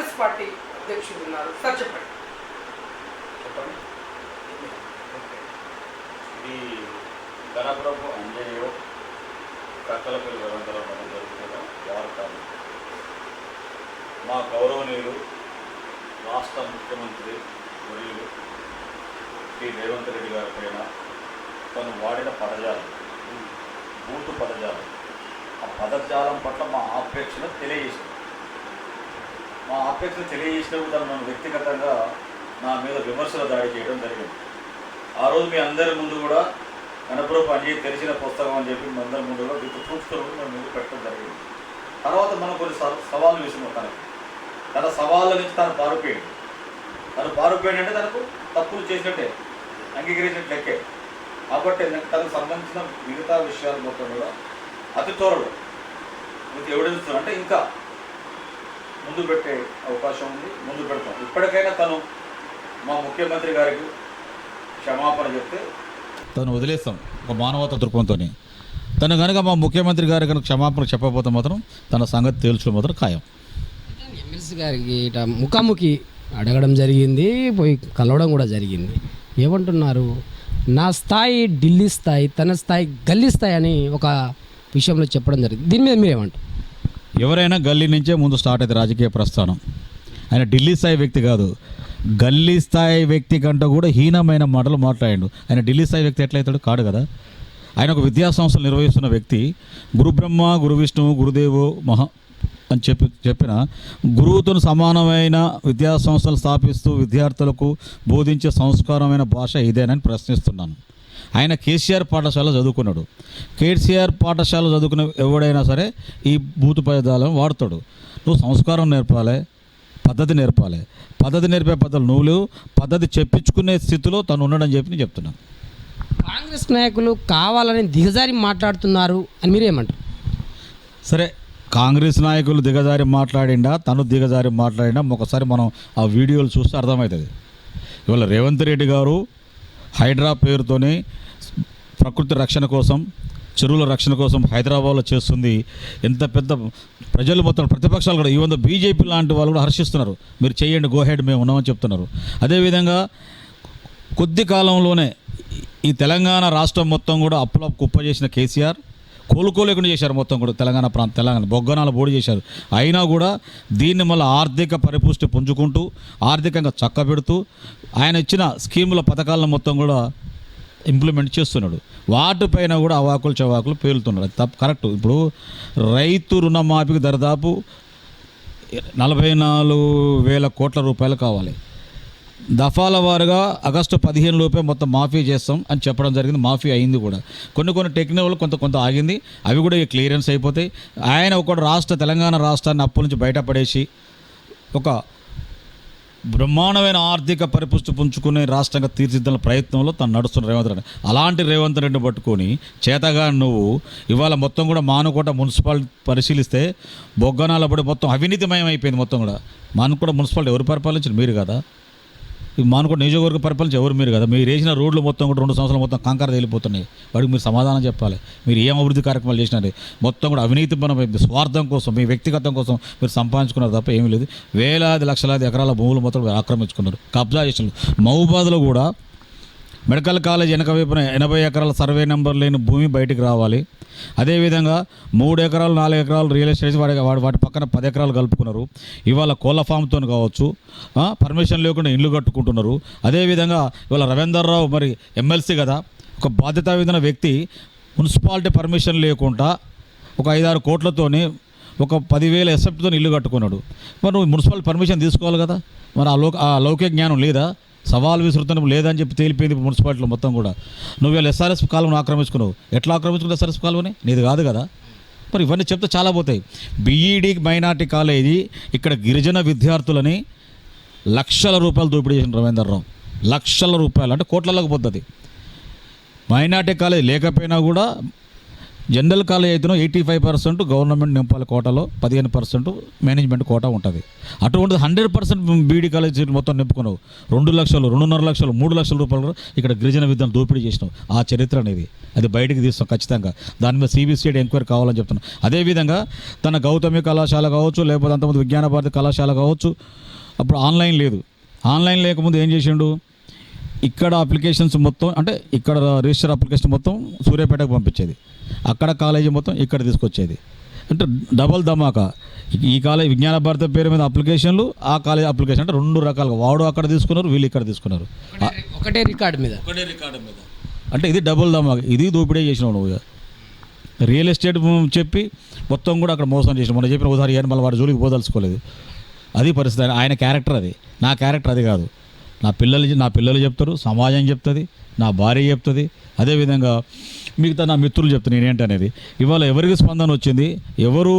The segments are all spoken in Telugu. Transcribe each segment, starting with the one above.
కాంగ్రెస్ పార్టీ అధ్యక్షుడు ఉన్నారు. సార్ చెప్పండి. చెప్పండి. ఇది గణపురపు అంజయ్యో కక్కలపల్లి రవీంద్రరావు మనం జరుగుతున్న వార్తలు మా గౌరవనీయులు రాష్ట్ర ముఖ్యమంత్రి వర్యులు శ్రీ రేవంత్ రెడ్డి గారి పైన తను వాడిన పదజాలం బూతు పదజాలం. ఆ పదజాలం పట్ల మా ఆపేక్షను తెలియజేసింది మా అభ్యర్థులు తెలియజేసినప్పుడు తను నన్ను వ్యక్తిగతంగా నా మీద విమర్శల దాడి చేయడం జరిగింది. ఆ రోజు మీ అందరి ముందు కూడా గణపురపు అని తెలిసిన పుస్తకం అని చెప్పి మీ అందరి ముందు కూడా విత్ ప్రూఫ్తో మేము ముందు పెట్టడం జరిగింది. తర్వాత మనం కొన్ని సవాళ్ళు వేసినాం తనకి తన సవాళ్ళ నుంచి తను పారిపోయాడు. తను పారిపోయాడంటే తనకు తప్పులు చేసినట్టే అంగీకరించినట్టు లెక్కే. కాబట్టి తనకు సంబంధించిన మిగతా విషయాలు మొత్తం కూడా అతి త్వరలో విత్ ఎవిడెన్స్ అంటే ఇంకా ముందు పెట్టే అవకాశం ఉంది. ముందు పెడతాం. ఇప్పటికైనా తను మా ముఖ్యమంత్రి గారికి క్షమాపణ చెప్తే తను వదిలేస్తాం. ఒక మానవత దృక్పథంతో తను కనుక మా ముఖ్యమంత్రి గారు కనుక క్షమాపణ చెప్పకపోతే మాత్రం తన సంగతి తేల్చడం మాత్రం ఖాయం. ఎమ్మెల్సీ గారికి ఇట ముఖాముఖి అడగడం జరిగింది పోయి కలవడం కూడా జరిగింది. ఏమంటున్నారు? నా స్థాయి ఢిల్లీ స్థాయి తన స్థాయి గల్లీ స్థాయి అని ఒక విషయంలో చెప్పడం జరిగింది. దీని మీద మీరేమంటారు? ఎవరైనా గల్లీ నుంచే ముందు స్టార్ట్ అయితే రాజకీయ ప్రస్థానం. ఆయన ఢిల్లీ స్థాయి వ్యక్తి కాదు. గల్లీ స్థాయి వ్యక్తి కంటే కూడా హీనమైన మాటలు మాట్లాడాడు. ఆయన ఢిల్లీ స్థాయి వ్యక్తి ఎట్లయితాడు? కాడు కదా. ఆయన ఒక విద్యా సంస్థలు నిర్వహిస్తున్న వ్యక్తి గురుబ్రహ్మ గురు విష్ణువు గురుదేవు మహా అని చెప్పి చెప్పిన గురువుతో సమానమైన విద్యా సంస్థలు స్థాపిస్తూ విద్యార్థులకు బోధించే సంస్కారమైన భాష ఇదేనని ప్రశ్నిస్తున్నాను. ఆయన కేసీఆర్ పాఠశాల చదువుకున్నాడు. కేసీఆర్ పాఠశాల చదువుకున్న ఎవడైనా సరే ఈ బూతు పదాలను వాడతాడు. నువ్వు సంస్కారం నేర్పాలి పద్ధతి నేర్పాలి. పద్ధతి నేర్పే పద్ధతులు నువ్వు లేవు పద్ధతి చెప్పించుకునే స్థితిలో తను ఉన్నాడని చెప్పి నేను చెప్తున్నాను కాంగ్రెస్ నాయకులు కావాలని దిగజారి మాట్లాడుతున్నారు అని మీరేమంటారు సరే కాంగ్రెస్ నాయకులు దిగజారి మాట్లాడిండా తను దిగజారి మాట్లాడిండా ఒకసారి మనం ఆ వీడియోలు చూస్తే అర్థమవుతుంది. ఇవాళ రేవంత్ రెడ్డి గారు హైడ్రా పేరుతోనే ప్రకృతి రక్షణ కోసం చెరువుల రక్షణ కోసం హైదరాబాద్లో చేస్తుంది. ఎంత పెద్ద ప్రజలు మొత్తం ప్రతిపక్షాలు కూడా ఈవెన్ బీజేపీ లాంటి వాళ్ళు కూడా హర్షిస్తున్నారు. మీరు చేయండి గోహెడ్ మేము ఉన్నామని చెప్తున్నారు. అదేవిధంగా కొద్ది కాలంలోనే ఈ తెలంగాణ రాష్ట్రం మొత్తం కూడా అప్పుల కుప్ప చేసిన కేసీఆర్ కోలుకోలేకుండా చేశారు మొత్తం కూడా తెలంగాణ ప్రాంత తెలంగాణ బొగ్గనాలు బోడి చేశారు. అయినా కూడా దీన్ని మళ్ళీ ఆర్థిక పరిపుష్టి పుంజుకుంటూ ఆర్థికంగా చక్కబెడుతూ ఆయన ఇచ్చిన స్కీముల పథకాలను మొత్తం కూడా ఇంప్లిమెంట్ చేస్తున్నాడు. వాటిపైన కూడా అవాకులు చవాకులు పేలుతున్నాడు అది తప్పు కరెక్ట్. ఇప్పుడు రైతు రుణమాఫీకి దరిదాపు నలభై నాలుగు వేల కోట్ల రూపాయలు కావాలి. దఫాల వారుగా ఆగస్టు పదిహేను లోపే మొత్తం మాఫీ చేస్తాం అని చెప్పడం జరిగింది. మాఫీ అయింది కూడా. కొన్ని కొన్ని టెక్నికల్ కొంత కొంత ఆగింది. అవి కూడా క్లియరెన్స్ అయిపోతాయి. ఆయన ఒక రాష్ట్ర తెలంగాణ రాష్ట్రాన్ని అప్పుల నుంచి బయటపడేసి ఒక బ్రహ్మాండమైన ఆర్థిక పరిపుష్టి పుంజుకునే రాష్ట్రంగా తీర్చిదిద్దిన ప్రయత్నంలో తను నడుస్తున్న రేవంత్ రెడ్డి. అలాంటి రేవంత్ రెడ్డిని పట్టుకొని చేతగా నువ్వు ఇవాళ మొత్తం కూడా మానుకోట మున్సిపాలిటీ పరిశీలిస్తే బొగ్గనాల పడి మొత్తం అవినీతిమయం అయిపోయింది మొత్తం కూడా. మానుకోట మున్సిపాలిటీ ఎవరు పరిపాలించారు? మీరు కదా? మానుకోట నియోజకవర్గ పరిపాలించి ఎవరు మీరు కదా? మీరు వేసిన రోడ్లు మొత్తం కూడా రెండు సంవత్సరాలు మొత్తం కంకర తేలిపోతున్నాయి. వాడికి మీరు సమాధానం చెప్పాలి. మీరు ఏం అభివృద్ధి కార్యక్రమాలు చేసినారు మొత్తం కూడా అవినీతి పరమైన స్వార్థం కోసం మీ వ్యక్తిగతం కోసం మీరు సంపాదించుకున్నారు తప్ప ఏమీ లేదు. వేలాది లక్షలాది ఎకరాల భూములు మొత్తం మీరు ఆక్రమించుకున్నారు. కబ్జా చేసినారు. మహబూబాద్లో కూడా మెడికల్ కాలేజ్ వెనక వైపున ఎనభై ఎకరాల సర్వే నెంబర్ లేని భూమి బయటికి రావాలి. అదేవిధంగా మూడు ఎకరాలు నాలుగు ఎకరాలు రియల్ ఎస్టేట్ వాడి వాడి వాటి పక్కన పది ఎకరాలు కలుపుకున్నారు. ఇవాళ కోళ్ళ ఫామ్తో కావచ్చు పర్మిషన్ లేకుండా ఇల్లు కట్టుకుంటున్నారు. అదేవిధంగా ఇవాళ రవీందర్రావు మరి ఎమ్మెల్సీ కదా ఒక బాధ్యత విధిన వ్యక్తి మున్సిపాలిటీ పర్మిషన్ లేకుండా ఒక ఐదారు కోట్లతోని ఒక పదివేల ఎస్ఎఫ్తో ఇల్లు కట్టుకున్నాడు. మరి నువ్వు మున్సిపల్ పర్మిషన్ తీసుకోవాలి కదా మరి ఆ లోక ఆ లౌకిక జ్ఞానం లేదా? సవాల్ విసురుతనం లేదని చెప్పి తేలిపోయింది మున్సిపాలిటీలో మొత్తం కూడా. నువ్వు వీళ్ళు ఎస్ఆర్ఎస్ కాలువను ఆక్రమించుకున్నావు. ఎట్లా ఆక్రమించుకున్నావు ఎస్ఆర్ఎస్ కాలువని? నీది కాదు కదా. మరి ఇవన్నీ చెప్తే చాలా పోతాయి. బీఈడి మైనార్టీ కాలేజీ ఇక్కడ గిరిజన విద్యార్థులని లక్షల రూపాయలు దోపిడీ చేసిన రవీందర్రావు లక్షల రూపాయలు అంటే కోట్లలోకి పోతుంది మైనార్టీ కాలేజ్ లేకపోయినా కూడా జనరల్ కాలేజ్ అయితేనో ఎయిటీ ఫైవ్ పర్సెంట్ గవర్నమెంట్ నింపాలి కోటాలో పదిహేను పర్సెంట్ మేనేజ్మెంట్ కోటా ఉంటుంది. అటువంటిది హండ్రెడ్ పర్సెంట్ బీడీ కాలేజ్ సీట్లు మొత్తం నింపుకున్నావు. రెండు లక్షలు రెండున్నర లక్షలు మూడు లక్షల రూపాయలు ఇక్కడ గిరిజన విద్యను దోపిడీ చేసినావు. ఆ చరిత్ర అనేది అది బయటకు తీస్తాం ఖచ్చితంగా. దాని మీద సిబిసిఐడి ఎంక్వైరీ కావాలని చెప్తున్నాను అదేవిధంగా తన గౌతమి కళాశాల కావచ్చు లేకపోతే అంతమంది విజ్ఞాన భారతి కళాశాల కావచ్చు అప్పుడు ఆన్లైన్ లేదు. ఆన్లైన్ లేకముందు ఏం చేసిండు? ఇక్కడ అప్లికేషన్స్ మొత్తం అంటే ఇక్కడ రిజిస్టర్ అప్లికేషన్ మొత్తం సూర్యాపేటకు పంపించేది. అక్కడ కాలేజీ మొత్తం ఇక్కడ తీసుకొచ్చేది. అంటే డబల్ ధమాకా. ఈ- కాలేజ్ విజ్ఞాన భారత పేరు మీద అప్లికేషన్లు ఆ కాలేజ్ అప్లికేషన్ అంటే రెండు రకాలుగా. వాడు అక్కడ తీసుకున్నారు వీళ్ళు ఇక్కడ తీసుకున్నారు. ఒకటే- రికార్డ్ మీద. ఒకటే రికార్డు మీద. అంటే ఇది డబుల్ ధమాకా. ఇది దోపిడీ చేసినావు నువ్వు. ఇక. రియల్ ఎస్టేట్ చెప్పి మొత్తం కూడా అక్కడ మోసం చేసిన మొన్న చెప్పిన ఒకసారి కానీ మళ్ళీ వాడి జోలికి పోదలుచుకోలేదు. అది పరిస్థితి. ఆయన క్యారెక్టర్ అది. నా క్యారెక్టర్ అది కాదు. నా పిల్లలు నా పిల్లలు చెప్తారు సమాజం చెప్తుంది నా భార్య చెప్తుంది. అదేవిధంగా మిగతా నా మిత్రులు చెప్తాను నేనేంటనేది ఇవాళ ఎవరికి స్పందన వచ్చింది ఎవరు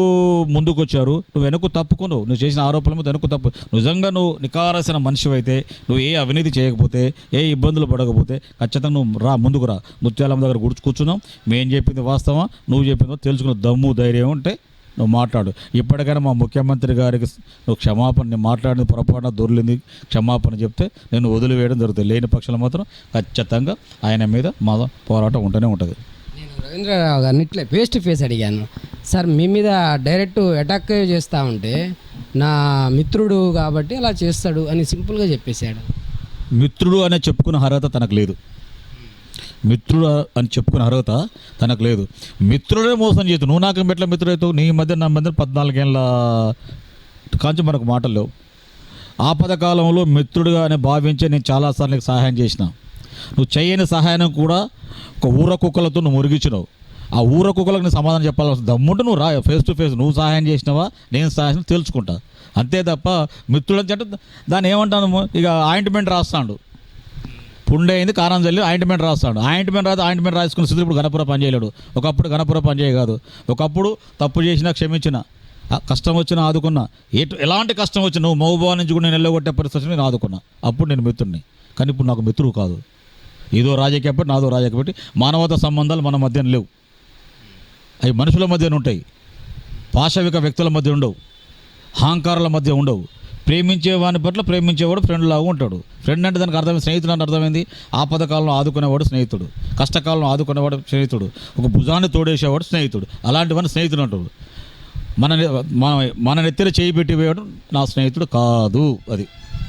ముందుకు వచ్చారు నువ్వు వెనక్కు తప్పుకున్నావు నువ్వు చేసిన ఆరోపణల మీద వెనక్కు తప్పు. నిజంగా నువ్వు నికారసిన మనిషి అయితే నువ్వు ఏ అవినీతి చేయకపోతే ఏ ఇబ్బందులు పడకపోతే ఖచ్చితంగా నువ్వు రా ముందుకు రా. ముత్యాలమ్మ దగ్గర కూర్చు కూర్చున్నాం. మేము చెప్పింది వాస్తవా నువ్వు చెప్పిందో తెలుసుకున్న దమ్ము ధైర్యం ఉంటే నువ్వు మాట్లాడు. ఇప్పటికైనా మా ముఖ్యమంత్రి గారికి నువ్వు క్షమాపణ నేను మాట్లాడిన పొరపాటున దొరికింది క్షమాపణ చెప్తే నేను వదిలివేయడం జరుగుతుంది. లేని పక్షాలు మాత్రం ఖచ్చితంగా ఆయన మీద మా పోరాటం ఉంటూనే ఉంటుంది. నేను రవీంద్రరావు గారిని ఇట్లా ఫేస్ టు ఫేస్ అడిగాను. సార్ మీ మీద డైరెక్ట్ అటాక్ చేస్తూ ఉంటే నా మిత్రుడు కాబట్టి అలా చేస్తాడు అని సింపుల్గా చెప్పేశాడు. మిత్రుడు అనే చెప్పుకున్న అర్హత తనకు లేదు. మిత్రుడు అని చెప్పుకునే అర్హత తనకు లేదు. మిత్రుడే మోసం చేతు నువ్వు నాకు మెట్ల మిత్రుడైతావు? నీ మధ్య నా మధ్య పద్నాలుగేళ్ళ కాంచి మనకు మాటలు లేవు. ఆపద కాలంలో మిత్రుడుగా అని భావించి నేను చాలాసార్లు నీకు సహాయం చేసిన. నువ్వు చేయని సహాయం కూడా ఒక ఊర కుక్కలతో నువ్వు మురిగించినావు. ఆ ఊర కుక్కలకు నీ సమాధానం చెప్పాల్సిన దమ్ముంటే నువ్వు రా ఫేస్ టు ఫేస్ నువ్వు సహాయం చేసినావా? నేను సహాయం తెలుసుకుంటా. అంతే తప్ప మిత్రుడు అంటే దాన్ని ఏమంటాను? ఇక ఆయింట్మెంట్ రాస్తాడు. పుండె అయింది కారం చల్లి ఆయింట్మెంట్ రాస్తాడు. ఆయింట్మెంట్ రాదు ఆయింట్మెంట్ రాసుకుని స్థితి ఇప్పుడు గణపుర పని చేయలేడు. ఒకప్పుడు గణపుర పని కాదు ఒకప్పుడు తప్పు చేసినా క్షమించిన ఆ కష్టం వచ్చినా ఆదుకున్నా. ఎటు ఎలాంటి కష్టం వచ్చినా నువ్వు మహబూబా నుంచి కూడా నేను వెళ్ళగొట్టే పరిస్థితి నేను ఆదుకున్నా. అప్పుడు నేను మిత్రుడిని. కానీ ఇప్పుడు నాకు మిత్రుడు కాదు. ఏదో రాజకీయ పెట్టి నాదో రాజకీయ పెట్టి మానవత సంబంధాలు మన మధ్యన లేవు. అవి మనుషుల మధ్యన ఉంటాయి. పాశవిక వ్యక్తుల మధ్య ఉండవు. అహంకారాల మధ్య ఉండవు. ప్రేమించే వాని పట్ల ప్రేమించేవాడు ఫ్రెండ్ లాగా ఉంటాడు. ఫ్రెండ్ అంటే దానికి అర్థమైంది స్నేహితుడు అని అర్థమైంది. ఆపదకాలంలో ఆదుకునేవాడు స్నేహితుడు. కష్టకాలంలో ఆదుకునేవాడు స్నేహితుడు. ఒక భుజాన్ని తోడేసేవాడు స్నేహితుడు. అలాంటివన్నీ స్నేహితుడు అంటాడు. మన మన మన నెత్తిన చేయి పెట్టి వేయడం నా స్నేహితుడు కాదు అది.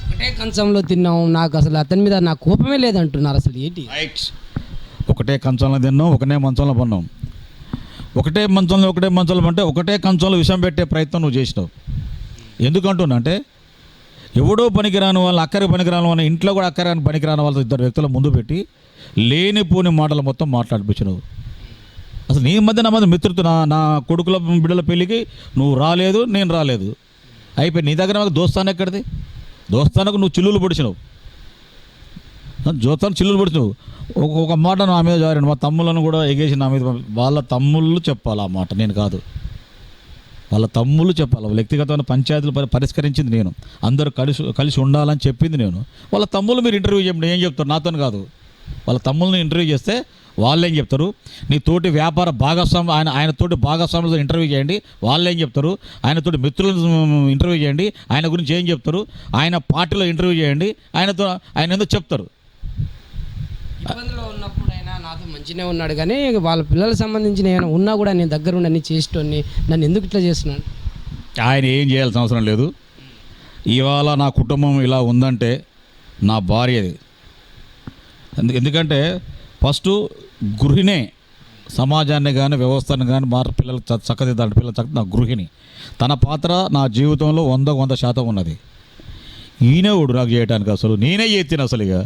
ఒకటే కంచంలో తిన్నాం నాకు అసలు అతని మీద నా కోపమే లేదంటున్నారు అసలు ఏంటి? ఒకటే కంచంలో తిన్నాం ఒకటే మంచంలో పన్నాం. ఒకటే మంచంలో ఒకటే మంచంలో అంటే ఒకటే కంచంలో విషం పెట్టే ప్రయత్నం నువ్వు చేసినావు. ఎందుకంటున్నా అంటే ఎవడో పనికిరాని వాళ్ళు అక్కరి పనికిరాని వాళ్ళ ఇంట్లో కూడా అక్కరాని పనికిరాని వాళ్ళతో ఇద్దరు వ్యక్తుల ముందు పెట్టి లేనిపోని మాటలు మొత్తం మాట్లాడిపించినావు. అసలు నీ మధ్య నా మధ్య మిత్రుడు నా నా కొడుకుల బిడ్డల పెళ్ళికి నువ్వు రాలేదు నేను రాలేదు. అయిపోయి నీ దగ్గర నాకు దోస్తాను ఎక్కడిది? దోస్తానకు నువ్వు చిల్లులు పొడిచినావు. జోతాను చిల్లులు పొడిచినావు. ఒక ఒక మాట నా మీద జారాను మా తమ్ములను కూడా ఎగేసి నా మీద వాళ్ళ తమ్ముళ్ళు చెప్పాలి ఆ మాట నేను కాదు. వాళ్ళ తమ్ముళ్ళు చెప్పాలి. వాళ్ళ వ్యక్తిగతమైన పంచాయతీలు పరిష్కరించింది నేను. అందరూ కలిసి కలిసి ఉండాలని చెప్పింది నేను. వాళ్ళ తమ్ముళ్ళు మీరు ఇంటర్వ్యూ చెప్పండి. ఏం చెప్తారు నాతో కాదు. వాళ్ళ తమ్ముళ్ళని ఇంటర్వ్యూ చేస్తే వాళ్ళు ఏం చెప్తారు? నీ తోటి వ్యాపార భాగస్వామి ఆయన ఆయన తోటి భాగస్వాములతో ఇంటర్వ్యూ చేయండి. వాళ్ళు ఏం చెప్తారు? ఆయన తోటి మిత్రులను ఇంటర్వ్యూ చేయండి. ఆయన గురించి ఏం చెప్తారు? ఆయన పార్టీలో ఇంటర్వ్యూ చేయండి. ఆయనతో ఆయన ఏందో చెప్తారు ఇబ్బందిలో ఉన్నప్పుడు అయినా నాతో మంచిగానే ఉన్నాడు కానీ వాళ్ళ పిల్లలకు సంబంధించిన ఏమైనా ఉన్నా కూడా నేను దగ్గర ఉండి అన్ని చేసేటోని నన్ను ఎందుకు ఇట్లా చేస్తున్నాను ఆయన ఏం చేయాల్సిన అవసరం లేదు. ఇవాళ నా కుటుంబం ఇలా ఉందంటే నా భార్యది ఎందుకంటే ఫస్ట్ గృహిణే సమాజాన్ని కానీ వ్యవస్థను కానీ మార్ పిల్లలు చక్కది దాని పిల్లలు చక్క నా గృహిణి. తన పాత్ర నా జీవితంలో వంద వంద శాతం ఉన్నది. ఈయనేవుడు నాకు చేయడానికి అసలు నేనే ఎత్తిన అసలు ఇక.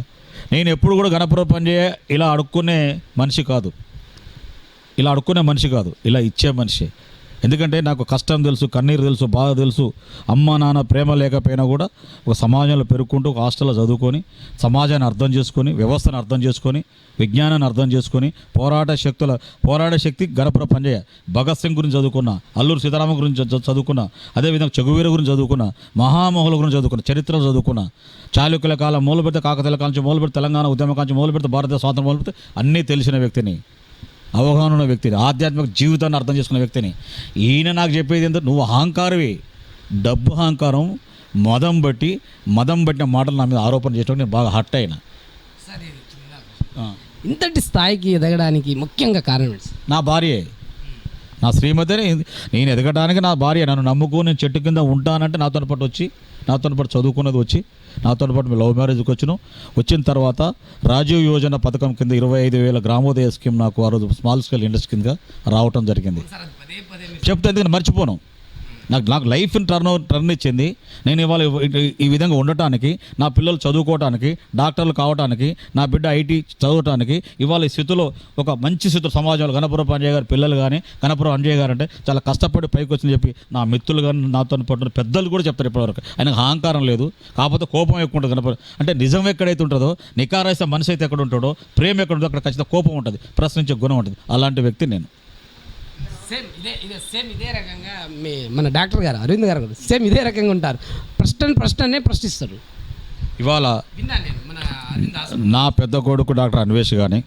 నేను ఎప్పుడు కూడా గణపురం పని చేయ ఇలా అడుక్కునే మనిషి కాదు. ఇలా అడుక్కునే మనిషి కాదు. ఇలా ఇచ్చే మనిషి. ఎందుకంటే నాకు కష్టం తెలుసు కన్నీరు తెలుసు బాధ తెలుసు. అమ్మ నాన్న ప్రేమ లేకపోయినా కూడా ఒక సమాజంలో పెరుక్కుంటూ ఒక హాస్టల్లో చదువుకొని సమాజాన్ని అర్థం చేసుకొని వ్యవస్థను అర్థం చేసుకొని విజ్ఞానాన్ని అర్థం చేసుకొని పోరాట శక్తుల పోరాట శక్తి గడపర పనిచేయ. భగత్ సింగ్ గురించి చదువుకున్నా అల్లూరు సీతారామ గురించి చదువుకున్నా అదేవిధంగా చెగువీర గురించి చదువుకున్నా మహామహుల గురించి చదువుకున్నా చరిత్రలు చదువుకున్నా చాళుక్యుల కాలం మొదలు పెడితే కాకతీయుల కాలం నుంచి మొదలు పెడితే తెలంగాణ ఉద్యమ కాలం నుంచి మొదలు పెడితే భారతదేశ స్వాతంత్రం మొదలు పెడితే అన్నీ తెలిసిన వ్యక్తిని. అవగాహన ఉన్న వ్యక్తిని ఆధ్యాత్మిక జీవితాన్ని అర్థం చేసుకున్న వ్యక్తిని. ఈయన నాకు చెప్పేది ఏంటంటే నువ్వు అహంకారమే డబ్బు అహంకారం మదం బట్టి మదం పట్టిన మాటలు నా మీద ఆరోపణ చేసినప్పుడు నేను బాగా హట్ అయినా. ఇంతటి స్థాయికి ఎదగడానికి ముఖ్యంగా కారణం ఏంటి? నా భార్యే. నా శ్రీమతిని నేను ఎదగడానికి నా భార్య. నన్ను నమ్ముకుని నేను చెట్టు కింద ఉంటానంటే నాతో పాటు వచ్చి నాతో పాటు చదువుకున్నది వచ్చి నాతో పాటు మేము లవ్ మ్యారేజ్కి వచ్చిన. వచ్చిన తర్వాత రాజీవ్ యోజన పథకం కింద ఇరవై ఐదు వేల గ్రామోదయ స్కీమ్ నాకు ఆ రోజు స్మాల్ స్కేల్ ఇండస్ట్రీ కింద రావటం జరిగింది. చెప్తే ఎందుకంటే మర్చిపోను. నాకు నాకు లైఫ్ టర్న్ టర్న్ ఇచ్చింది. నేను ఇవాళ ఈ- విధంగా ఉండటానికి నా పిల్లలు చదువుకోవటానికి డాక్టర్లు కావటానికి నా బిడ్డ ఐటీ చదవటానికి ఇవాళ ఈ స్థితిలో ఒక మంచి స్థితిలో సమాజంలో గణపురం అంజయ్య గారి పిల్లలు కానీ గణపురం అంజయ్య గారు అంటే చాలా కష్టపడి పైకి వచ్చింది చెప్పి నా మిత్రులు కానీ నాతో పడుతున్న పెద్దలు కూడా చెప్తారు ఇప్పటివరకు. ఆయనకు అహంకారం లేదు. కాకపోతే కోపం ఎక్కువ ఉంటుంది గణపురం. అంటే నిజం ఎక్కడైతే ఉంటుందో నికారైతే మనిషి అయితే ఎక్కడ ఉంటాడో ప్రేమ ఎక్కడ ఉంటుందో అక్కడ ఖచ్చితంగా కోపం ఉంటుంది. ప్రశ్నించే గుణం ఉంటుంది. అలాంటి వ్యక్తి నేను. సేమ్ ఇదే ఇదే సేమ్ ఇదే రకంగా మీ మన డాక్టర్ గారు అరవింద్ గారు సేమ్ ఇదే రకంగా ఉంటారు. ప్రశ్న ప్రశ్ననే ప్రశ్నిస్తారు. ఇవాళ నా పెద్ద కొడుకు డాక్టర్ అన్వేష్ కానీ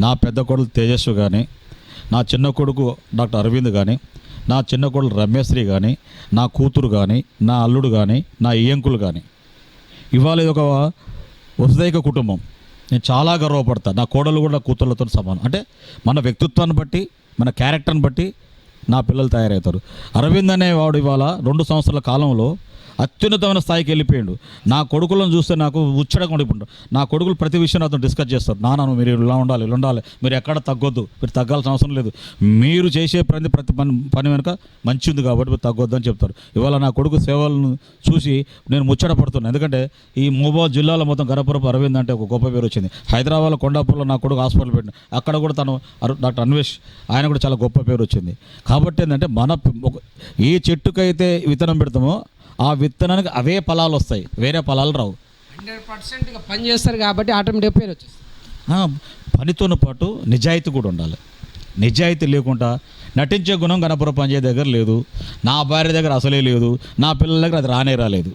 నా పెద్ద కొడుకు తేజస్వి కానీ నా చిన్న కొడుకు డాక్టర్ అరవింద్ కానీ నా చిన్న కొడుకు రమేశ్రీ కానీ నా కూతురు కానీ నా అల్లుడు కానీ నా ఇయ్యంకులు కానీ ఇవాళ ఇది ఒక వసుదైక కుటుంబం. నేను చాలా గర్వపడతా. నా కోడలు కూడా కూతుర్లతో సమానం. అంటే మన వ్యక్తిత్వాన్ని బట్టి మన క్యారెక్టర్ని బట్టి నా పిల్లలు తయారవుతారు. అరవింద్ అనేవాడు ఇవాళ రెండు సంవత్సరాల కాలంలో అత్యున్నతమైన స్థాయికి వెళ్ళిపోయాడు. నా కొడుకులను చూస్తే నాకు ఉచ్చడగా ఉండిపోయిండు. నా కొడుకులు ప్రతి విషయం అతను డిస్కస్ చేస్తారు. నాన్న మీరు ఇలా ఉండాలి ఇలా ఉండాలి. మీరు ఎక్కడ తగ్గొద్దు. మీరు తగ్గాల్సిన అవసరం లేదు. మీరు చేసే ప్రతి ప్రతి పని పని వెనుక మంచి ఉంది కాబట్టి మీరు తగ్గొద్దు అని చెప్తారు. ఇవాళ నా కొడుకు సేవలను చూసి నేను ముచ్చట పడుతున్నాను ఎందుకంటే ఈ మూబా జిల్లాలో మొత్తం గరపురపు అరవింద్ అంటే ఒక గొప్ప పేరు వచ్చింది. హైదరాబాద్లో కొండాపూర్లో నా కొడుకు హాస్పిటల్ పెట్టిన. అక్కడ కూడా తను అరు- డాక్టర్ అన్వేష్ ఆయన కూడా చాలా గొప్ప పేరు వచ్చింది. కాబట్టి ఏంటంటే మన ఏ చెట్టుకైతే విత్తనం పెడతామో ఆ విత్తనానికి అవే ఫలాలు వస్తాయి. వేరే ఫలాలు రావు. హండ్రెడ్ పర్సెంట్గా పని చేస్తారు కాబట్టి ఆటోమేటిక్ పేరు వచ్చేస్తుంది. ఆ, పనితోను పాటు నిజాయితీ కూడా ఉండాలి. నిజాయితీ లేకుండా నటించే గుణం గణపుర పంచాయతీ దగ్గర లేదు. నా భార్య దగ్గర అసలే లేదు. నా పిల్లల దగ్గర అది రానే రాలేదు.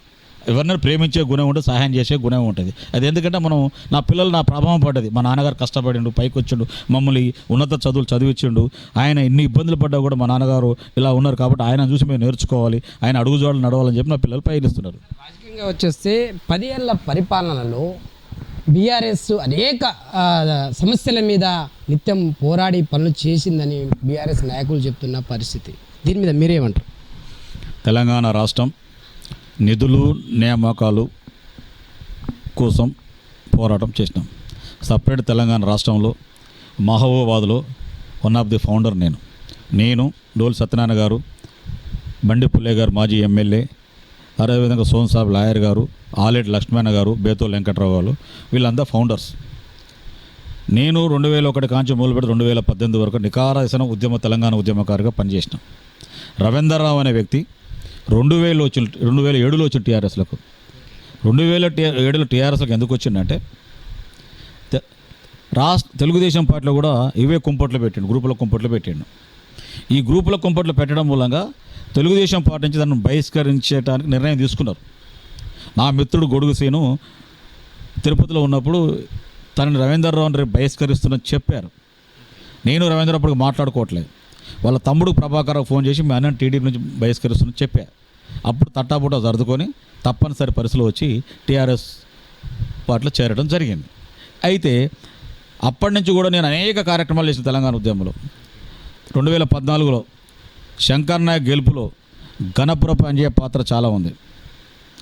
ఎవరినైనా ప్రేమించే గుణం ఉంటుంది సహాయం చేసే గుణం ఉంటుంది. అది ఎందుకంటే మనం నా పిల్లలు నా ప్రభావం పడ్డది. మా నాన్నగారు కష్టపడిండు పైకి వచ్చిండు మమ్మల్ని ఉన్నత చదువులు చదివించిండు ఆయన ఎన్ని ఇబ్బందులు పడ్డా కూడా మా నాన్నగారు ఇలా ఉన్నారు కాబట్టి ఆయన చూసి మేము నేర్చుకోవాలి. ఆయన అడుగుజోడలు నడవాలని చెప్పి నా పిల్లలు పయనిస్తున్నారు. రాజకీయంగా వచ్చేస్తే పది ఏళ్ళ పరిపాలనలో బీఆర్ఎస్ అనేక సమస్యల మీద నిత్యం పోరాడి పనులు చేసిందని బీఆర్ఎస్ నాయకులు చెప్తున్న పరిస్థితి. దీని మీద మీరేమంటారు? తెలంగాణ రాష్ట్రం నిధులు నియామకాలు కోసం పోరాటం చేసినాం. సపరేట్ తెలంగాణ రాష్ట్రంలో మహబూబాబాద్లో వన్ ఆఫ్ ది ఫౌండర్ నేను. నేను డోల్ సత్యనారాయణ గారు బండి పుల్లే గారు మాజీ ఎమ్మెల్యే అదేవిధంగా సోన్ సాబ్ లాయర్ గారు ఆలేటి లక్ష్మణ గారు బేతో వెంకట్రావు గారు వీళ్ళంతా ఫౌండర్స్ నేను రెండు వేల ఒకటి కాంచి మొదలుపెట్టి రెండు వేల పద్దెనిమిది వరకు నికారాసన ఉద్యమ తెలంగాణ ఉద్యమకారిగా పనిచేసిన. రవీందర్ రావు అనే వ్యక్తి రెండు వేలు రెండు వేల ఏడులో వచ్చిన టీఆర్ఎస్లకు. రెండు వేల టీ ఏడులో టీఆర్ఎస్లకు ఎందుకు వచ్చిందంటే రాష్ట్ర తెలుగుదేశం పార్టీలో కూడా ఇవే కుంపట్లు పెట్టిండు గ్రూపుల కుంపట్లు పెట్టిండు. ఈ గ్రూపుల కుంపట్లు పెట్టడం మూలంగా తెలుగుదేశం పార్టీ నుంచి దాన్ని బహిష్కరించడానికి నిర్ణయం తీసుకున్నారు. నా మిత్రుడు గొడుగు సేను తిరుపతిలో ఉన్నప్పుడు తనని రవీంద్రరావు రేపు బహిష్కరిస్తున్నని చెప్పారు. నేను రవీంద్ర అప్పుడు మాట్లాడుకోవట్లేదు. వాళ్ళ తమ్ముడు ప్రభాకర్ ఫోన్ చేసి మీ అన్న టీడీపీ నుంచి బహిష్కరిస్తున్నా చెప్పా. అప్పుడు తట్టాపుటా సర్దుకొని తప్పనిసరి పరిస్థితులు వచ్చి టీఆర్ఎస్ పార్టీలో చేరడం జరిగింది. అయితే అప్పటి నుంచి కూడా నేను అనేక కార్యక్రమాలు చేసిన తెలంగాణ ఉద్యమంలో. రెండు వేల పద్నాలుగులో శంకర్ నాయక్ గెలుపులో గణపురపు అంజయ్య పాత్ర చాలా ఉంది.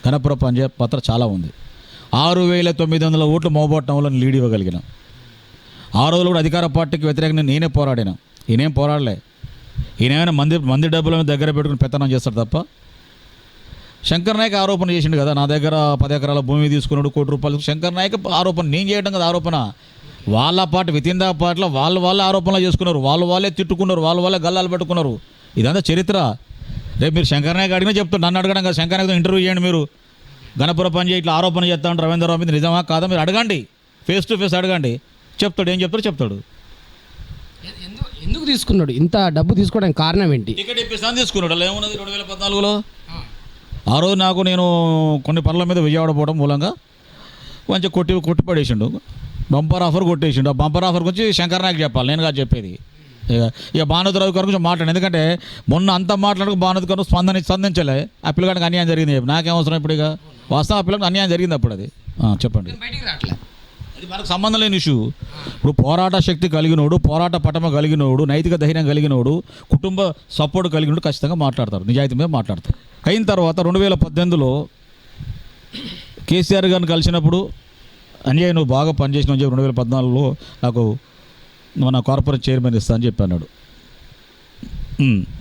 గణపురపు అంజయ్య పాత్ర చాలా ఉంది. ఆరు వేల తొమ్మిది వందల ఓట్లు మోబట్టంలో లీడ్ ఇవ్వగలిగిన. ఆ రోజులు కూడా అధికార పార్టీకి వ్యతిరేకంగా నేనే పోరాడాను. నేనేం పోరాడలే. ఈయనేమైనా మంది మంది డబ్బులను దగ్గర పెట్టుకుని పెత్తనం చేస్తాడు తప్ప? శంకర్ నాయక్ ఆరోపణ చేసిండు కదా నా దగ్గర పది ఎకరాల భూమి తీసుకున్నాడు కోటి రూపాయలు. శంకర్ నాయక్ ఆరోపణ నేను చేయడం కదా ఆరోపణ? వాళ్ళ పాట వితిన్ ద పార్టీలో వాళ్ళు వాళ్ళే ఆరోపణలు చేసుకున్నారు వాళ్ళు వాళ్ళే తిట్టుకున్నారు వాళ్ళు వాళ్ళే గల్లాలు పెట్టుకున్నారు. ఇదంతా చరిత్ర. రేపు మీరు శంకరనాయక్ అడిగినా చెప్తాడు నన్ను అడగడం కదా శంకరనాయక్ ఇంటర్వ్యూ చేయండి మీరు. గణపుర పని ఇట్లా ఆరోపణ చేస్తా ఉంటారు రవీంద్రరావు మీద నిజమా కాదా? మీరు అడగండి. ఫేస్ టు ఫేస్ అడగండి. చెప్తాడు ఏం చెప్తాడు చెప్తాడు. ఎందుకు తీసుకున్నాడు? ఇంత డబ్బు తీసుకోవడానికి కారణం ఏంటి? టికెట్ ఇప్పిస్తాను తీసుకున్నాడు. అలా ఏమున్నది రెండు వేల పద్నాలుగులో? ఆ. రోజు నాకు నేను కొన్ని పనుల మీద విజయవాడ పోవడం మూలంగా కొంచెం కొట్టి కొట్టి పడేసిండు బంపర్ ఆఫర్ కొట్టేసిండు. ఆ బంపర్ ఆఫర్ గురించి శంకర్ నాయక్ చెప్పాలి. నేను కాదు చెప్పేది. ఇక ఇక భానుద్ రావు గారి గురించి మాట్లాడు. ఎందుకంటే మొన్న అంత మాట్లాడక భానుద్ గారు స్పందన స్పందించలే. ఆ పిల్లగాడికి అన్యాయం జరిగింది నాకేం అవసరం ఇప్పుడు ఇక? వాస్తవం ఆ పిల్లగాడికి అన్యాయం జరిగింది అప్పుడు అది. చెప్పండి. బయటికి రావట్లే. అది మనకు సంబంధం లేని ఇష్యూ. ఇప్పుడు పోరాట శక్తి కలిగినోడు పోరాట పటమ కలిగినోడు నైతిక ధైర్యం కలిగినోడు కుటుంబ సపోర్ట్ కలిగినోడు ఖచ్చితంగా మాట్లాడతారు నిజాయితీ మీద మాట్లాడతారు. అయిన తర్వాత రెండు వేల పద్దెనిమిదిలో కేసీఆర్ గారిని కలిసినప్పుడు అంజయ్ నువ్వు బాగా పనిచేసిన చెప్పి రెండు వేల పద్నాలుగులో నాకు మన కార్పొరేట్ చైర్మన్ ఇస్తా అని చెప్పి అన్నాడు.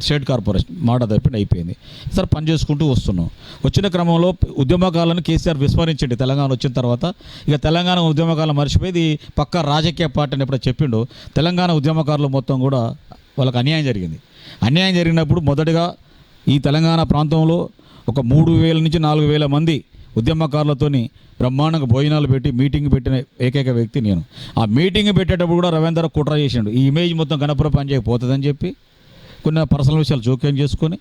స్టేట్ కార్పొరేషన్ మాట తప్పిండి అయిపోయింది. సార్ పని చేసుకుంటూ వస్తున్నాం. వచ్చిన క్రమంలో ఉద్యమకాలను కేసీఆర్ విస్మరించండి. తెలంగాణ వచ్చిన తర్వాత ఇక తెలంగాణ ఉద్యమకాలం మర్చిపోయి పక్క రాజకీయ పార్టీ అని ఎప్పుడో చెప్పిండు. తెలంగాణ ఉద్యమకారులు మొత్తం కూడా వాళ్ళకి అన్యాయం జరిగింది. అన్యాయం జరిగినప్పుడు మొదటగా ఈ తెలంగాణ ప్రాంతంలో ఒక మూడు వేల నుంచి నాలుగు వేల మంది ఉద్యమకారులతోని బ్రహ్మాండంగా భోజనాలు పెట్టి మీటింగ్ పెట్టిన ఏకైక వ్యక్తి నేను. ఆ మీటింగ్ పెట్టేటప్పుడు కూడా రవీంద్ర కుట్ర చేసిండు. ఈ ఇమేజ్ మొత్తం గణపుర పనిచేయకపోతుందని చెప్పి కొన్ని పర్సనల్ విషయాలు జోక్యం చేసుకొని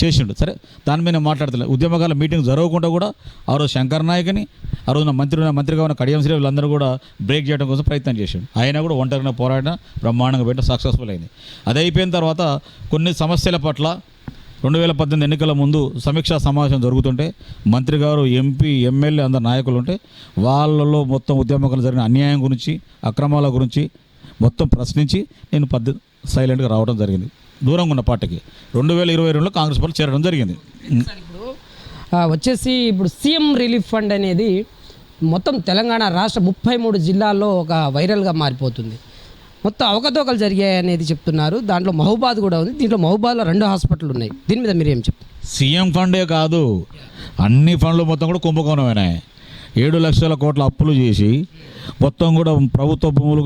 చేసిండు. సరే దాని మీద మాట్లాడతలే. ఉద్యమకాల మీటింగ్ జరగకుండా కూడా ఆ రోజు శంకర్ నాయక్ని ఆ రోజున మంత్రి మంత్రిగా ఉన్న కడియం శ్రీ వీళ్ళందరూ కూడా బ్రేక్ చేయడం కోసం ప్రయత్నం చేసిండు. ఆయన కూడా ఒంటరిగా పోరాడిన బ్రహ్మాండంగా పెట్టిన సక్సెస్ఫుల్ అయింది. అది అయిపోయిన తర్వాత కొన్ని సమస్యల పట్ల రెండు వేల పద్దెనిమిది ఎన్నికల ముందు సమీక్షా సమావేశం జరుగుతుంటే మంత్రి గారు ఎంపీ ఎమ్మెల్యే అందరు నాయకులు ఉంటే వాళ్ళలో మొత్తం ఉద్యమకాలు జరిగిన అన్యాయం గురించి అక్రమాల గురించి మొత్తం ప్రశ్నించి నేను పద్ద సైలెంట్గా రావడం జరిగింది. దూరంగా ఉన్న పార్టీకి. రెండు వేల ఇరవై రెండులో కాంగ్రెస్ పార్టీ చేరడం జరిగింది. ఇప్పుడు? వచ్చేసి ఇప్పుడు సీఎం రిలీఫ్ ఫండ్ అనేది మొత్తం తెలంగాణ రాష్ట్ర ముప్పై మూడు జిల్లాల్లో ఒక వైరల్గా మారిపోతుంది. మొత్తం అవకతవకలు జరిగాయి అనేది చెప్తున్నారు. దాంట్లో మహబాద్ కూడా ఉంది. దీంట్లో మహబాద్లో రెండు హాస్పిటల్ ఉన్నాయి. దీని మీద మీరు ఏం చెప్తారు? సీఎం ఫండే కాదు. అన్ని ఫండ్లు మొత్తం కూడా కుంభకోణమైనాయి. ఏడు లక్షల కోట్ల అప్పులు చేసి మొత్తం కూడా ప్రభుత్వ భూములు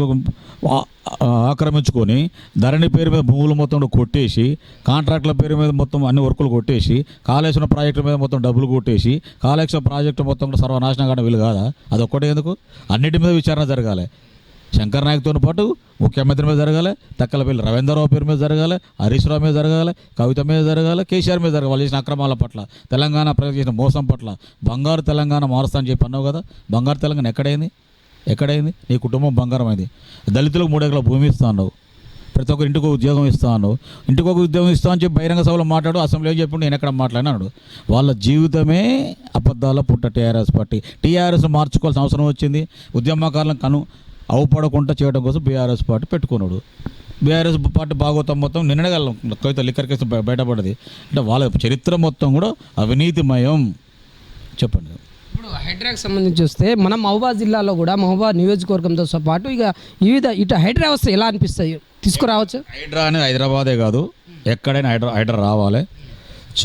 ఆక్రమించుకొని ధరణి పేరు మీద భూములు మొత్తం కొట్టేసి కాంట్రాక్టుల పేరు మీద మొత్తం అన్ని వర్కులు కొట్టేసి కాళేశ్వరం ప్రాజెక్టు మీద మొత్తం డబ్బులు కొట్టేసి కాళేశ్వరం ప్రాజెక్టు మొత్తం కూడా సర్వనాశనం కానీ వీలు కాదా? అదొక్కటే ఎందుకు? అన్నిటి మీద విచారణ జరగాలి. శంకర్ నాయక్తో పాటు ముఖ్యమంత్రి మీద జరగాలి తక్కలపల్లి రవీంద్రరావు పేరు మీద జరగాలి హరీష్ రావు మీద జరగాలి కవిత మీద జరగాలి కేసీఆర్ మీద జరగాలి. వాళ్ళు చేసిన అక్రమాల పట్ల తెలంగాణ ప్రజలు చేసిన మోసం పట్ల బంగారు తెలంగాణ మారుస్తా అని చెప్పి అన్నావు కదా బంగారు తెలంగాణ ఎక్కడైంది? ఎక్కడైంది? నీ కుటుంబం బంగారం అయింది దళితులకు మూడు ఎకరాల భూమి ఇస్తా అన్నావు. ప్రతి ఒక్కరు ఇంటికి ఉద్యోగం ఇస్తాను ఇంటికి ఒక ఉద్యోగం ఇస్తాను అని చెప్పి బహిరంగ సభలో మాట్లాడు అసెంబ్లీ చెప్పి నేను ఎక్కడ మాట్లాడినాడు వాళ్ళ జీవితమే అబద్ధాల పుట్ట టీఆర్ఎస్ పార్టీ. టీఆర్ఎస్ మార్చుకోవాల్సిన అవసరం వచ్చింది. ఉద్యమకారులను కను అవుపడకుండా చేయడం కోసం బీఆర్ఎస్ పార్టీ పెట్టుకున్నాడు. బీఆర్ఎస్ పార్టీ భాగవతం మొత్తం నిన్ననే కవిత లిక్కర్ కేసు బయ- బయటపడ్డది. అంటే వాళ్ళ చరిత్ర మొత్తం కూడా అవినీతిమయం. చెప్పండి. ఇప్పుడు హైడ్రాకి సంబంధించి వస్తే మనం మహబాద్ జిల్లాలో కూడా మహబాద్ నియోజకవర్గంతో పాటు ఇక వివిధ ఇటు హైడ్రా వస్తే ఎలా అనిపిస్తాయి? తీసుకురావచ్చు? హైడ్రా అనేది హైదరాబాదే కాదు. ఎక్కడైనా హైడ్రా హైడ్రా రావాలి.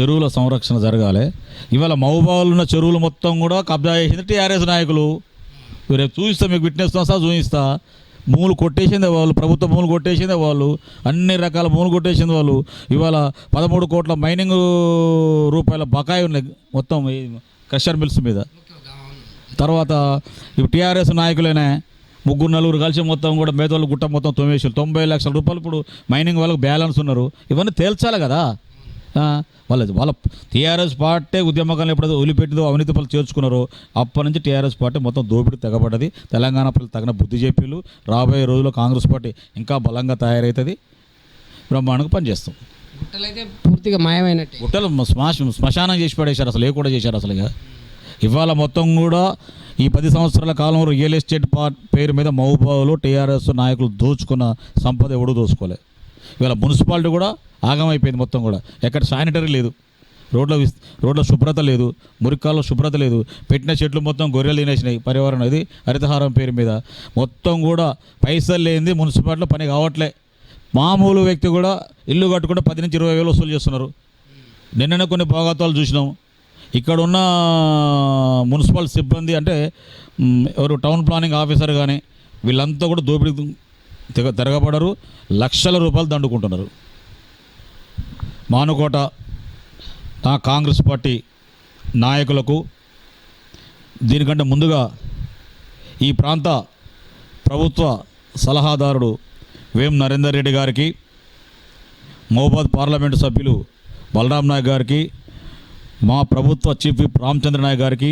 చెరువుల సంరక్షణ జరగాలి. ఇవాళ మహబూబాబాలో ఉన్న చెరువులు మొత్తం కూడా కబ్జా చేసింది టీఆర్ఎస్ నాయకులు. రేపు చూపిస్తా మీకు విట్నెస్ సార్ చూపిస్తా మూలు కొట్టేసిందే వాళ్ళు ప్రభుత్వ మూలు కొట్టేసిందే వాళ్ళు అన్ని రకాల మూలు కొట్టేసింది వాళ్ళు. ఇవాళ పదమూడు కోట్ల మైనింగ్ రూపాయల బకాయి ఉన్నాయి మొత్తం ఈ క్రషర్ మిల్స్ మీద. తర్వాత ఇప్పుడు టీఆర్ఎస్ నాయకులైనా ముగ్గురు నలుగురు కలిసి మొత్తం కూడా మేధోళ్ళు గుట్ట మొత్తం తొమ్మిది తొంభై లక్షల రూపాయలు ఇప్పుడు మైనింగ్ వాళ్ళకి బ్యాలెన్స్ ఉన్నారు. ఇవన్నీ తేల్చాలి కదా. వాళ్ళ వాళ్ళ టీఆర్ఎస్ పార్టీ ఉద్యమకాలను ఎప్పుడైతే వదిలిపెట్టిందో అవినీతి పనులు చేర్చుకున్నారో అప్పటి నుంచి టీఆర్ఎస్ పార్టీ మొత్తం దోపిడీ తెగబడ్డది. తెలంగాణ ప్రజలు తగిన బుద్ధి చెప్పిళ్ళు. రాబోయే రోజుల్లో కాంగ్రెస్ పార్టీ ఇంకా బలంగా తయారవుతుంది బ్రహ్మాండంగా పనిచేస్తాం గుట్టలైతే పూర్తిగా మాయమైనట్టే. గుట్టలు శ్మాశ శ్మశానం చేసి పడేశారు అసలు ఏ కూడా చేశారు అసలు ఇక. ఇవాళ మొత్తం కూడా ఈ పది సంవత్సరాల కాలంలో రియల్ ఎస్టేట్ పార్ట్ పేరు మీద మహబూబాలో టీఆర్ఎస్ నాయకులు దోచుకున్న సంపద ఎవడూ దోచుకోలే. ఇవాళ మున్సిపాలిటీ కూడా ఆగమైపోయింది మొత్తం కూడా. ఎక్కడ శానిటరీ లేదు. రోడ్ల విస్ రోడ్ల శుభ్రత లేదు. మురికాల్లో శుభ్రత లేదు. పెట్టిన చెట్లు మొత్తం గొర్రెలు తినేసినాయి పర్యావరణం. ఇది హరితహారం పేరు మీద. మొత్తం కూడా పైసలు లేనిది మున్సిపాలిటీలో పని కావట్లే. మామూలు వ్యక్తి కూడా ఇల్లు కట్టుకుంటే పది నుంచి ఇరవై వేలు వసూలు చేస్తున్నారు. నిన్ననే కొన్ని భోగాతాలు చూసినాం. ఇక్కడ ఉన్న మున్సిపల్ సిబ్బంది అంటే ఎవరు టౌన్ ప్లానింగ్ ఆఫీసర్ కానీ వీళ్ళంతా కూడా దోపిడీ తిరగబడరు లక్షల రూపాయలు దండుకుంటున్నారు. మానుకోట నా కాంగ్రెస్ పార్టీ నాయకులకు దీనికంటే ముందుగా ఈ ప్రాంత ప్రభుత్వ సలహాదారుడు వేం నరేందర్ రెడ్డి గారికి మహబాద్ పార్లమెంటు సభ్యులు బలరాం నాయక్ గారికి మా ప్రభుత్వ చీఫ్ విప్ రామచంద్ర నాయక్ గారికి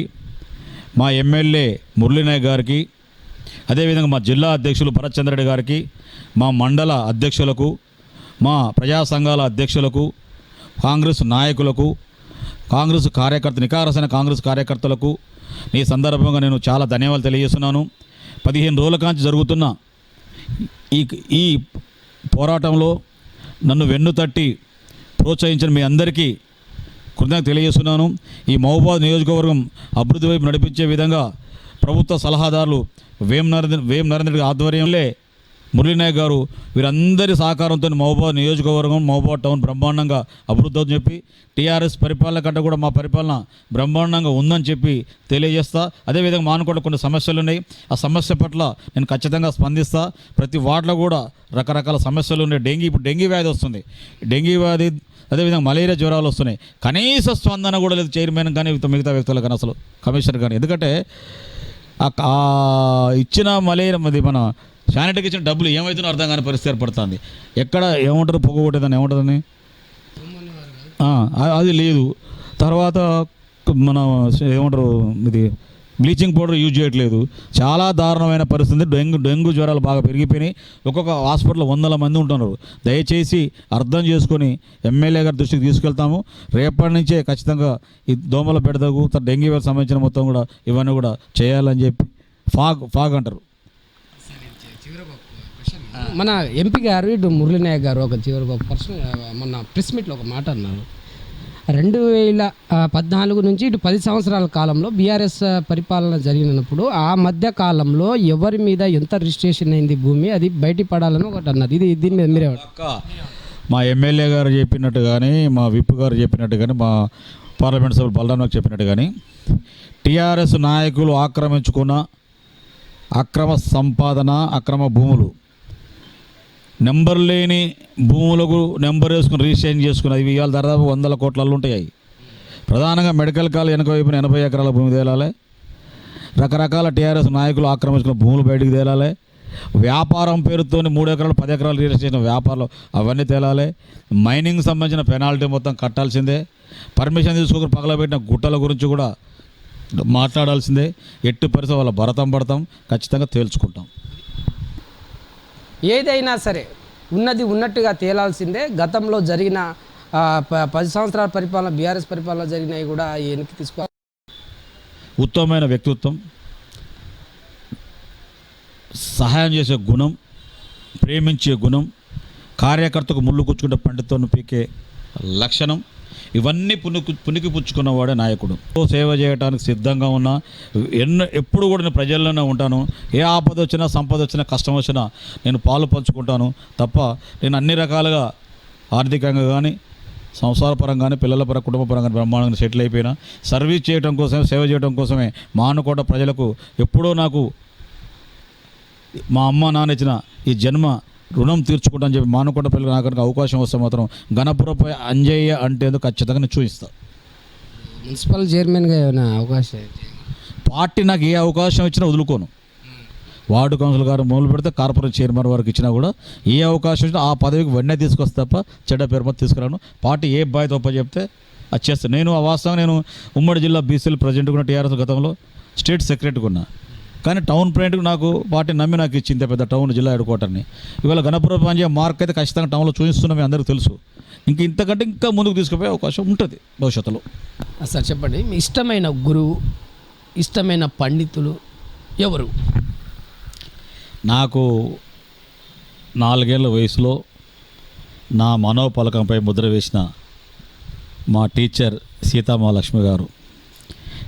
మా ఎమ్మెల్యే మురళీ నాయక్ గారికి అదేవిధంగా మా జిల్లా అధ్యక్షులు భరత్చంద్రెడ్డి గారికి మా మండల అధ్యక్షులకు మా ప్రజా సంఘాల అధ్యక్షులకు కాంగ్రెస్ నాయకులకు కాంగ్రెస్ కార్యకర్త నికారసైన కాంగ్రెస్ కార్యకర్తలకు ఈ సందర్భంగా నేను చాలా ధన్యవాదాలు తెలియజేస్తున్నాను. పదిహేను రోజుల కాంచి జరుగుతున్న ఈ ఈ పోరాటంలో నన్ను వెన్ను తట్టి ప్రోత్సహించిన మీ అందరికీ కృతజ్ఞత తెలియజేస్తున్నాను. ఈ మహబూబాద్ నియోజకవర్గం అభివృద్ధి వైపు నడిపించే విధంగా ప్రభుత్వ సలహాదారులు వేం నరేంద్ర వేం నరేంద్ర ఆధ్వర్యంలో మురళీనాయక్ గారు వీరందరి సహకారంతో మహబూబాబాద్ నియోజకవర్గం మహబూబాబాద్ టౌన్ బ్రహ్మాండంగా అభివృద్ధి అవుతుందని చెప్పి టీఆర్ఎస్ పరిపాలన కంటే కూడా మా పరిపాలన బ్రహ్మాండంగా ఉందని చెప్పి తెలియజేస్తా. అదేవిధంగా మానుకోవడం కొన్ని సమస్యలు ఉన్నాయి. ఆ సమస్య పట్ల నేను ఖచ్చితంగా స్పందిస్తా. ప్రతి వార్డులో కూడా రకరకాల సమస్యలు ఉన్నాయి. డెంగీ ఇప్పుడు డెంగీ వ్యాధి వస్తుంది. డెంగీ వ్యాధి అదేవిధంగా మలేరియా జ్వరాలు వస్తున్నాయి. కనీస స్పందన కూడా లేదు చైర్మన్ కానీ మిగతా వ్యక్తులు కానీ అసలు కమిషనర్ కానీ. ఎందుకంటే ఇచ్చిన మలేరియా అది మన శానిటరీకి ఇచ్చిన డబ్బులు ఏమవుతుందో అర్థం కాని పరిస్థితి ఏర్పడుతుంది. ఎక్కడ ఏమంటారు పొగ ఏముంటుందని? అది లేదు. తర్వాత మన ఏమంటారు ఇది? బ్లీచింగ్ పౌడర్ యూజ్ చేయట్లేదు. చాలా దారుణమైన పరిస్థితి. డెంగ్యూ డెంగ్యూ జ్వరాలు బాగా పెరిగిపోయినాయి. ఒక్కొక్క హాస్పిటల్లో వందల మంది ఉంటున్నారు. దయచేసి అర్థం చేసుకొని ఎమ్మెల్యే గారి దృష్టికి తీసుకెళ్తాము. రేపటి నుంచే ఖచ్చితంగా ఈ దోమల పెడదగు డెంగ్యూ వ్యాధి సంబంధించిన మొత్తం కూడా ఇవన్నీ కూడా చేయాలని చెప్పి ఫాగ్ ఫాగ్ అంటారు. మన ఎంపీ గారు ఇటు మురళీనాయక్ గారు ఒక చివరి ఒక పర్సన్ మొన్న ప్రెస్ మీట్లో ఒక మాట అన్నారు. రెండు వేల పద్నాలుగు నుంచి ఇటు పది సంవత్సరాల కాలంలో బీఆర్ఎస్ పరిపాలన జరిగినప్పుడు ఆ మధ్య కాలంలో ఎవరి మీద ఎంత రిజిస్ట్రేషన్ అయింది భూమి అది బయటపడాలని ఒకటి అన్నది ఇది దీని మీద మీరే మా ఎమ్మెల్యే గారు చెప్పినట్టు కానీ మా విప్ గారు చెప్పినట్టు కానీ మా పార్లమెంట్ సభ్యులు బలరాం గారు చెప్పినట్టు కానీ టీఆర్ఎస్ నాయకులు ఆక్రమించుకున్న అక్రమ సంపాదన అక్రమ భూములు నెంబర్ లేని భూములకు నెంబర్ వేసుకుని రిజిస్ట్రేషన్ చేసుకుని అవి ఇవాళ దాదాపు వందల కోట్లలో ఉంటాయి. ప్రధానంగా మెడికల్ కాలేజ్ వెనక వైపున ఎనభై ఎకరాల భూమి తేలాలి. రకరకాల టీఆర్ఎస్ నాయకులు ఆక్రమించుకున్న భూములు బయటికి తేలాలి. వ్యాపారం పేరుతోని మూడు ఎకరాలు పది ఎకరాలు రిజిస్టర్ చేసిన వ్యాపారాలు అవన్నీ తేలాలి. మైనింగ్ సంబంధించిన పెనాల్టీ మొత్తం కట్టాల్సిందే. పర్మిషన్ తీసుకొని పగలబెట్టిన గుట్టల గురించి కూడా మాట్లాడాల్సిందే. ఎట్టి పరిస్థితి వాళ్ళ భరతం పడతాం. ఖచ్చితంగా తేల్చుకుంటాం. ఏదైనా సరే ఉన్నది ఉన్నట్టుగా తేలాల్సిందే. గతంలో జరిగిన ప- పది సంవత్సరాల పరిపాలన బీఆర్ఎస్ పరిపాలన జరిగినవి కూడా వెనక్కి తీసుకో ఉత్తమమైన వ్యక్తిత్వం సహాయం చేసే గుణం ప్రేమించే గుణం కార్యకర్తకు ముళ్ళు కూర్చుకుంటే పండితోను పీకే లక్షణం ఇవన్నీ పునికి పునికి పుచ్చుకున్నవాడే నాయకుడు. సేవ చేయడానికి సిద్ధంగా ఉన్నా ఎన్నో ఎప్పుడు కూడా నేను ప్రజల్లోనే ఉంటాను. ఏ ఆపద వచ్చినా సంపద వచ్చినా కష్టం వచ్చినా నేను పాలు పంచుకుంటాను. తప్ప నేను అన్ని రకాలుగా ఆర్థికంగా కానీ సంసార పరంగానే కానీ పిల్లల పరంగా కుటుంబ పరంగా బ్రహ్మాండంగా సెటిల్ అయిపోయినా సర్వీస్ చేయడం కోసమే సేవ చేయడం కోసమే మానుకోట ప్రజలకు ఎప్పుడో నాకు మా అమ్మ నాన్న ఇచ్చిన ఈ జన్మ రుణం తీర్చుకుంటాను చెప్పి మానుకోట పిల్లలు నాకు అవకాశం వస్తే మాత్రం గణపురపై అంజయ్య అంటే ఖచ్చితంగా నేను చూపిస్తా మున్సిపల్ చైర్మన్గా ఏమైనా అవకాశం పార్టీ నాకు ఏ అవకాశం ఇచ్చినా వదులుకోను. వార్డు కౌన్సిల్ గారు మొదలు పెడితే కార్పొరేట్ చైర్మన్ వారికి ఇచ్చినా కూడా ఏ అవకాశం ఇచ్చినా ఆ పదవికి వెంటనే తీసుకొస్తే తప్ప చెడ్డ పేరు మీద తీసుకురాను. పార్టీ ఏ బాధ్యత ఒప్ప చెప్తే అది చేస్తాను నేను ఆ వాస్తవం నేను ఉమ్మడి జిల్లా బీసీలు ప్రెసిడెంట్ కూడా టీఆర్ఎస్ గతంలో స్టేట్ సెక్రటరీగా ఉన్నా. కానీ టౌన్ ప్రెసిడెంట్కి నాకు పార్టీ నమ్మి నాకు ఇచ్చింది పెద్ద టౌన్ జిల్లా హెడ్ క్వార్టర్ని ఇవాళ గణపురం పనిచేయ మార్క్ అయితే ఖచ్చితంగా టౌన్లో చూపిస్తున్నాం మీ అందరికీ తెలుసు. ఇంక ఇంతకంటే ఇంకా ముందుకు తీసుకుపోయే అవకాశం ఉంటుంది భవిష్యత్తులో. సార్ చెప్పండి మీ ఇష్టమైన గురువు ఇష్టమైన పండితులు ఎవరు? నాకు నాలుగేళ్ళ వయసులో నా మనోపలకంపై ముద్ర వేసిన మా టీచర్ సీతామహాలక్ష్మి గారు.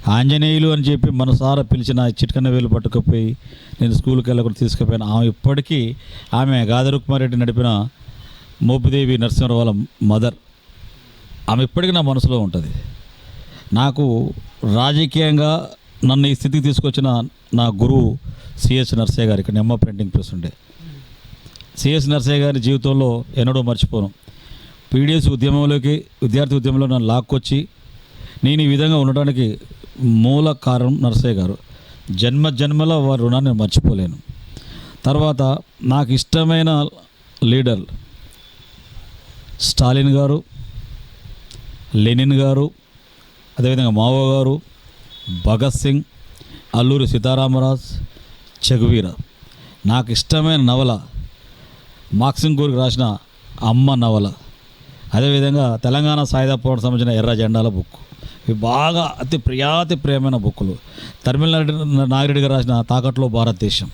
ఆంజనేయులు అని చెప్పి మనసారా పిలిచిన చిట్కన్న వేలు పట్టుకుపోయి నేను స్కూల్కి వెళ్ళకుండా తీసుకుపోయాను. ఆమె ఇప్పటికీ ఆమె గాదరు కుమారెడ్డి నడిపిన మోపిదేవి నరసింహరావు వాళ్ళ మదర్. ఆమె ఇప్పటికీ నా మనసులో ఉంటుంది. నాకు రాజకీయంగా నన్ను ఈ స్థితికి తీసుకొచ్చిన నా గురువు సిఎస్ నర్సయ్య గారు ఇక్కడ నెమ్మ ప్రింటింగ్ ప్రెస్ ఉండే. సిఎస్ నర్సయ్య గారి జీవితంలో ఎన్నడూ మర్చిపోను. పీడిఎస్ ఉద్యమంలోకి విద్యార్థి ఉద్యమంలో నన్ను లాక్కొచ్చి నేను ఈ విధంగా ఉండడానికి మూల కారణం నరసయ్య గారు. జన్మ జన్మల వారి రుణాన్ని మర్చిపోలేను. తర్వాత నాకు ఇష్టమైన లీడర్ స్టాలిన్ గారు లెనిన్ గారు అదేవిధంగా మావో గారు భగత్ సింగ్ అల్లూరి సీతారామరాజ్ చెగువీర. నాకు ఇష్టమైన నవల మాక్సింగ్ గురికి రాసిన అమ్మ నవల. అదేవిధంగా తెలంగాణ సాయుధ పోరాటం సంబంధించిన ఎర్ర జెండాల బుక్. ఇవి బాగా అతి ప్రియాతి ప్రియమైన బుక్కులు. తమిళనాడు నాగిరెడ్డి గారు రాసిన తాకట్లో భారతదేశం.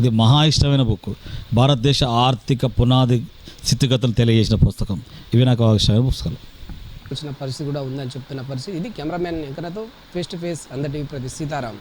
అది మహా ఇష్టమైన బుక్ భారతదేశ ఆర్థిక పునాది స్థితిగతులు తెలియజేసిన పుస్తకం. ఇవి నాకు ఇష్టమైన పుస్తకాలు. వచ్చిన పరిస్థితి కూడా ఉందని చెప్తున్న పరిస్థితి. ఇది కెమెరామెన్ వెంకన్నతో ఫేస్ టు ఫేస్ అందరి ప్రతి సీతారాం.